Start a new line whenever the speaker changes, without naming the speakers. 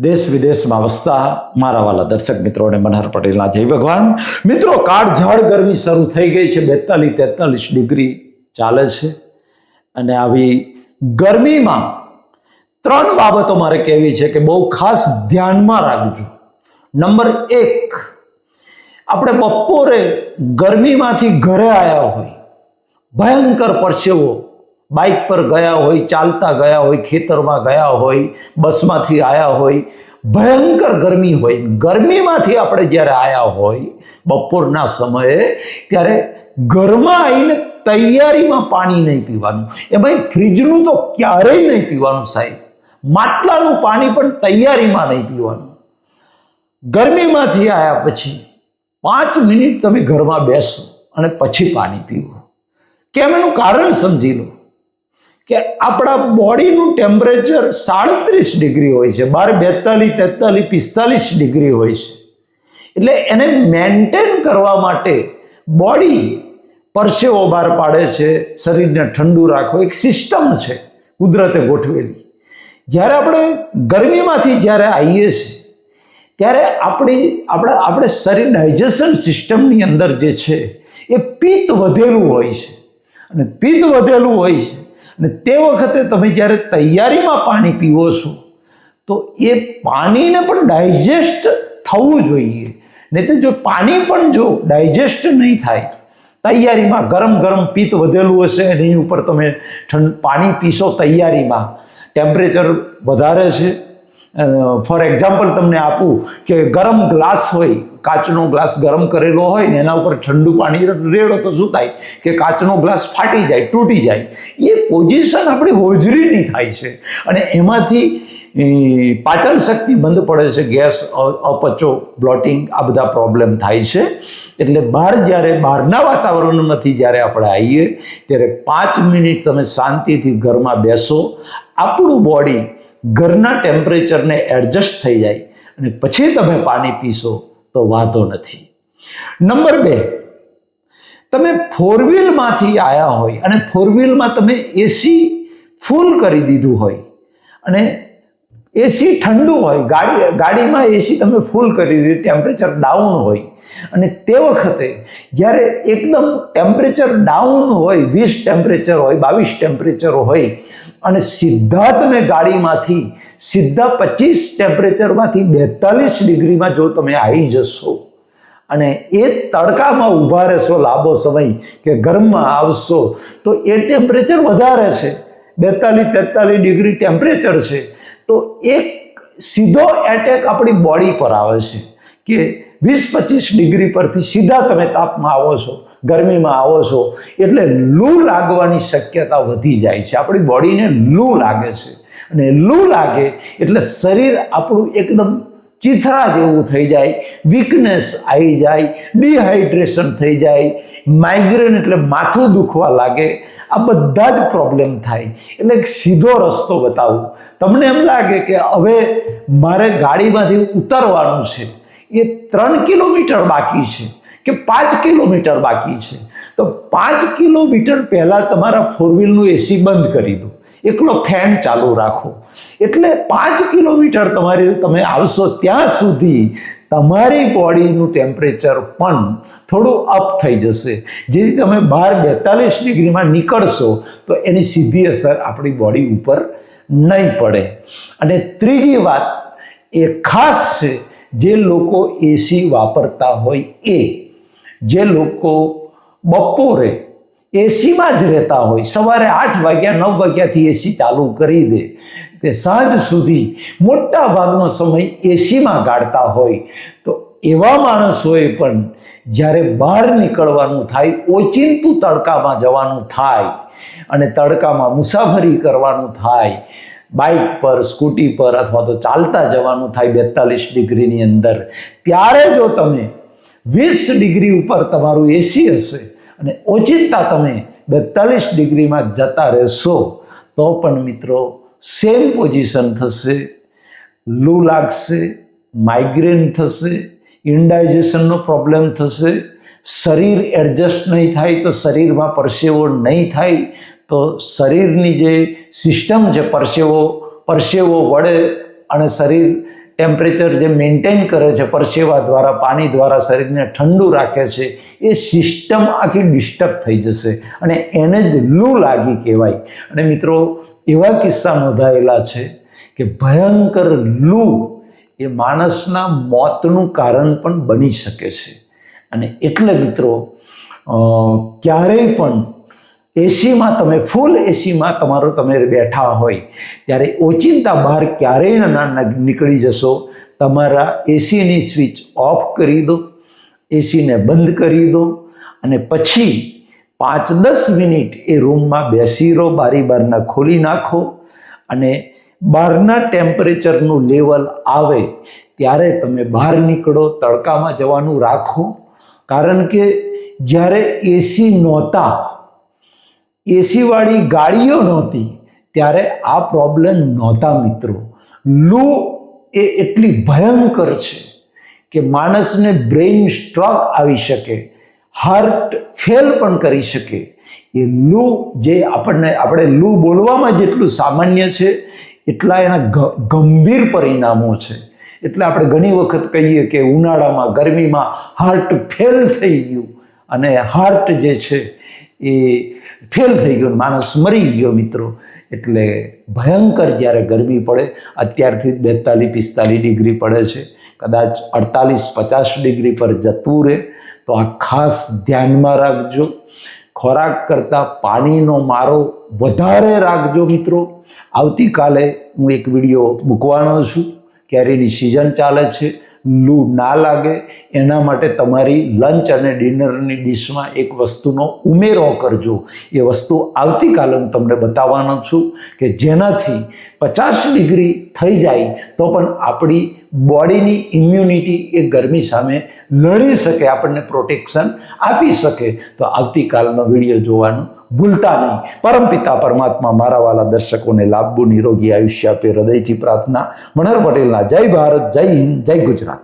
દેશ વિદેશમાં વસતા મારા વાલા દર્શક મિત્રોને મનહર પટેલના જય ભગવાન. મિત્રો કાળઝાળ ગરમી શરૂ થઈ ગઈ છે. બેતાલીસ, તેતાલીસ ડિગ્રી ચાલે છે. અને આવી ગરમીમાં ત્રણ બાબતો મારે કહેવી છે કે બહુ ખાસ ધ્યાનમાં રાખજો. નંબર એક, આપણે બપોરે ગરમીમાંથી ઘરે આવ્યા હોય, ભયંકર પરસેવો બાઇક પર ગયા હોય, ચાલતા ગયા હોય, ખેતરમાં ગયા હોય, બસમાંથી આવ્યા હોય, ભયંકર ગરમી હોય. ગરમીમાંથી આપણે જ્યારે આવ્યા હોય, બપોરના સમયે ત્યારે ઘરમાં આવીને તૈયારીમાં પાણી નહીં પીવાનું. એ ભાઈ, ફ્રીજનું તો ક્યારેય નહીં પીવાનું સાહેબ. માટલાનું પાણી પણ તૈયારીમાં નહીં પીવાનું. ગરમીમાંથી આવ્યા પછી પાંચ મિનિટ તમે ઘરમાં બેસો અને પછી પાણી પીવો. કેમ એનું કારણ સમજી લો. કે આપણા બોડીનું ટેમ્પરેચર સાડત્રીસ ડિગ્રી હોય છે, બાર બેતાલીસ, તેતાલીસ, પિસ્તાલીસ ડિગ્રી હોય છે. એટલે એને મેન્ટેન કરવા માટે બોડી પરસેવો બહાર પાડે છે, શરીરને ઠંડુ રાખો એક સિસ્ટમ છે કુદરતે ગોઠવેલી. જ્યારે આપણે ગરમીમાંથી જ્યારે આવીએ છીએ, ત્યારે આપણી, આપણે આપણે શરીર ડાયજેશન સિસ્ટમની અંદર જે છે, એ પિત્ત વધેલું હોય છે. અને પિત્ત વધેલું હોય છે અને તે વખતે તમે જ્યારે તૈયારીમાં પાણી પીવો છો, તો એ પાણીને પણ ડાયજેસ્ટ થવું જોઈએ. નહીં તો જો પાણી પણ જો ડાયજેસ્ટ નહીં થાય, તૈયારીમાં ગરમ ગરમ પિત્ત વધેલું હશે એની ઉપર તમે ઠંડ પાણી પીશો તૈયારીમાં, ટેમ્પરેચર વધારે છે ફોર એક્ઝામ્પલ તમને આપું કે ગરમ ગ્લાસ હોય, કાચનો ગ્લાસ ગરમ કરેલો હોય ને એના ઉપર ઠંડુ પાણી રેડો તો શું થાય કે કાચનો ગ્લાસ ફાટી જાય, તૂટી જાય, એ પોઝિશન આપણી હોજરીની થાય છે. અને એમાંથી પાચન શક્તિ બંધ પડે છે, ગેસ અપચો બ્લોટિંગ આ બધા પ્રોબ્લેમ થાય છે. એટલે બહાર જ્યારે, બહારના વાતાવરણમાંથી જ્યારે આપણે આવીએ, ત્યારે પાંચ મિનિટ તમે શાંતિથી ઘરમાં બેસો, આપણું બોડી ઘરના ટેમ્પરેચરને એડજસ્ટ થઈ જાય અને પછી તમે પાણી પીશો તો વાંધો નથી. નંબર બે, તમે ફોર વ્હીલમાંથી આવ્યા હોય અને ફોર વ્હીલમાં તમે એસી ફૂલ કરી દીધું હોય અને એસી ઠંડુ હોય, ગાડી, ગાડીમાં એસી તમે ફૂલ કરી દીધું ટેમ્પરેચર ડાઉન હોય અને તે વખતે જ્યારે એકદમ ટેમ્પરેચર ડાઉન હોય, વીસ ટેમ્પરેચર હોય, બાવીસ ટેમ્પરેચર હોય અને સીધા તમે ગાડીમાંથી સીધા પચીસ ટેમ્પરેચરમાંથી બેતાલીસ ડિગ્રીમાં જો તમે આવી જશો, અને એ તડકામાં ઊભા રહેશો લાંબો સમય કે ગરમમાં આવશો, તો એ ટેમ્પરેચર વધારે છે. બેતાલીસ, તેતાલીસ ડિગ્રી ટેમ્પરેચર છે. તો એક સીધો એટેક આપણી બોડી પર આવે છે કે વીસ, પચીસ ડિગ્રી પરથી સીધા તમે તાપમાં આવો છો. ગરમીમાં આવો છો, એટલે લૂ લાગવાની શક્યતા વધી જાય છે. આપણી બોડીને લૂ લાગે છે. અને લૂ લાગે એટલે શરીર આપણું એકદમ ચીથરા જેવું થઈ જાય વીકનેસ આવી જાય ડિહાઇડ્રેશન થઈ જાય માઇગ્રેન એટલે માથું દુખવા લાગે, આ બધા જ પ્રોબ્લેમ થાય. એટલે એક સીધો રસ્તો બતાવું. તમને એમ લાગે કે હવે મારે ગાડીમાંથી ઉતરવાનું છે. એ ત્રણ કિલોમીટર બાકી છે. કે પાંચ કિલોમીટર બાકી છે. તો પાંચ કિલોમીટર પહેલાં તમારા ફોર વ્હીલનું એસી બંધ કરી દો. એકલો ફેન ચાલુ રાખો. એટલે પાંચ કિલોમીટર તમારે, તમે આવશો ત્યાં સુધી તમારી બોડીનું ટેમ્પરેચર પણ થોડું અપ થઈ જશે. જેથી તમે બહાર બેતાલીસ ડિગ્રીમાં નીકળશો, તો એની સીધી અસર આપણી બોડી ઉપર નહીં પડે. અને ત્રીજી વાત એ ખાસ છે, જે લોકો એસી વાપરતા હોય એ. જે લોકો બપોરે એસીમાં જ રહેતા હોય, સવારે આઠ વાગ્યા, નવ વાગ્યાથી એસી ચાલુ કરી દે. તે સાંજ સુધી મોટા ભાગનો સમય એસીમાં ગાળતા હોય. તો એવા માણસોએ પણ જ્યારે બહાર નીકળવાનું થાય, ઓચિંતું તડકામાં જવાનું થાય અને તડકામાં મુસાફરી કરવાનું થાય, બાઇક પર, સ્કૂટી પર અથવા તો ચાલતા જવાનું થાય બેતાલીસ ડિગ્રીની અંદર, ત્યારે જો તમે વીસ ડિગ્રી ઉપર તમારું એસી હશે અને ઓચિંતા તમે બેતાલીસ ડિગ્રીમાં જતા રહેશો. તો પણ મિત્રો સેમ પોઝિશન થશે. લૂ લાગશે માઇગ્રેન થશે ઇન્ડાઇજેશનનો પ્રોબ્લેમ થશે. શરીર એડજસ્ટ નહીં થાય તો શરીરમાં પરસેવો નહીં થાય. તો શરીરની જે સિસ્ટમ છે પરસેવો પરસેવો વડે અને શરીર ટેમ્પરેચર જે મેન્ટેન કરે છે પરસેવા દ્વારા, પાણી દ્વારા, શરીરને ઠંડુ રાખે છે, એ સિસ્ટમ આખી ડિસ્ટર્બ થઈ જશે. અને એને જ લૂ લાગી કહેવાય. અને મિત્રો, એવા કિસ્સા નોંધાયેલા છે કે ભયંકર લૂ એ માણસના મોતનું કારણ પણ બની શકે છે. અને એટલે મિત્રો ક્યારેય પણ એસીમાં તમે ફૂલ એસીમાં તમારો તમે બેઠા હોય. ત્યારે ઓચિંતા બહાર ક્યારેય ના નીકળી જશો. તમારા એસીની સ્વિચ ઓફ કરી દો, એસીને બંધ કરી દો અને પછી પાંચ દસ મિનિટ એ રૂમમાં બેસી રહો, બારી બારના ખોલી નાખો અને બહારના ટેમ્પરેચરનું લેવલ આવે ત્યારે તમે બહાર નીકળો, તડકામાં જવાનું રાખો. કારણ કે જ્યારે એસી નહોતા એસીવાળી ગાડીઓ નહોતી. ત્યારે આ પ્રોબ્લેમ નહોતા મિત્રો. લૂ એ એટલી ભયંકર છે કે માણસને બ્રેઇન સ્ટ્રોક આવી શકે હાર્ટ ફેલ પણ કરી શકે. એ લૂ જે આપણને, આપણે લૂ બોલવામાં જેટલું સામાન્ય છે, એટલા એના ગંભીર પરિણામો છે. એટલે આપણે ઘણી વખત કહીએ કે ઉનાળામાં, ગરમીમાં હાર્ટ ફેલ થઈ ગયું. અને હાર્ટ જે છે એ ફેલ થઈ ગયો માણસ મરી ગયો મિત્રો. એટલે ભયંકર જ્યારે ગરમી પડે, અત્યારથી બેતાલીસ, પિસ્તાલીસ ડિગ્રી પડે છે. કદાચ અડતાલીસ, પચાસ ડિગ્રી પર જતું રહે. તો આ ખાસ ધ્યાનમાં રાખજો. ખોરાક કરતાં પાણીનો મારો વધારે રાખજો મિત્રો. આવતીકાલે હું એક વીડિયો મૂકવાનો છું. કેરીની સિઝન ચાલે છે લૂ ના લાગે. એના માટે તમારી લંચ અને ડિનરની ડિશમાં એક વસ્તુનો ઉમેરો કરજો. એ વસ્તુ આવતીકાલે હું તમને બતાવવાનો છું કે જેનાથી પચાસ ડિગ્રી થઈ જાય તો પણ આપણી બોડીની ઇમ્યુનિટી એ ગરમી સામે લડી શકે, આપણને પ્રોટેક્શન આપી શકે. તો આવતીકાલનો વીડિયો જોવાનું ભૂલતા નહીં. પરમપિતા પરમાત્મા મારા વાલા દર્શકોને લાંબુ નિરોગી આયુષ્ય આપે હૃદયથી પ્રાર્થના. મનહર પટેલના જય ભારત, જય હિન્દ, જય ગુજરાત.